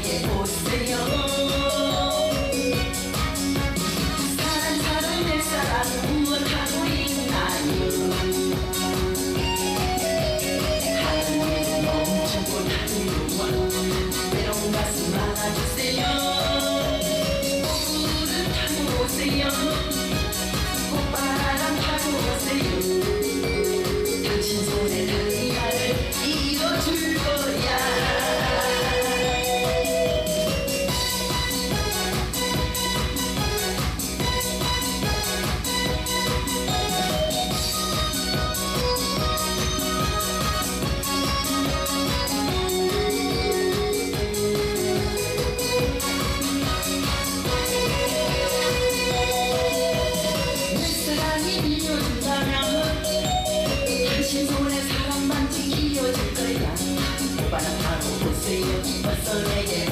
Yeah. or three. 신 손에 사랑만 지 이어질 거야. 그 바람 바로 보세요 벌써 내게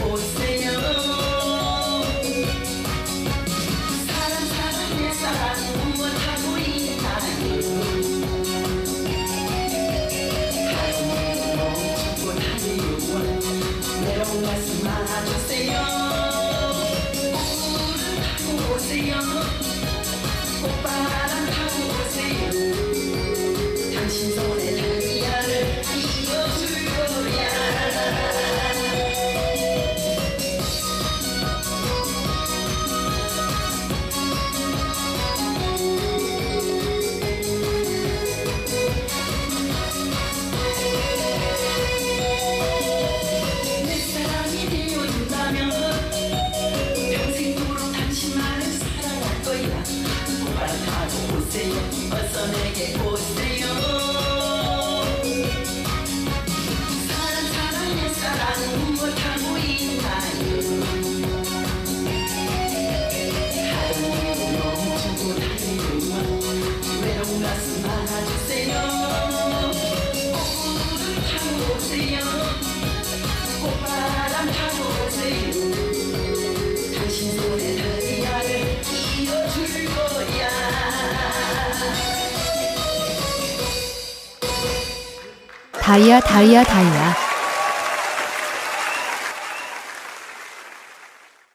다이아 다이아 다이아.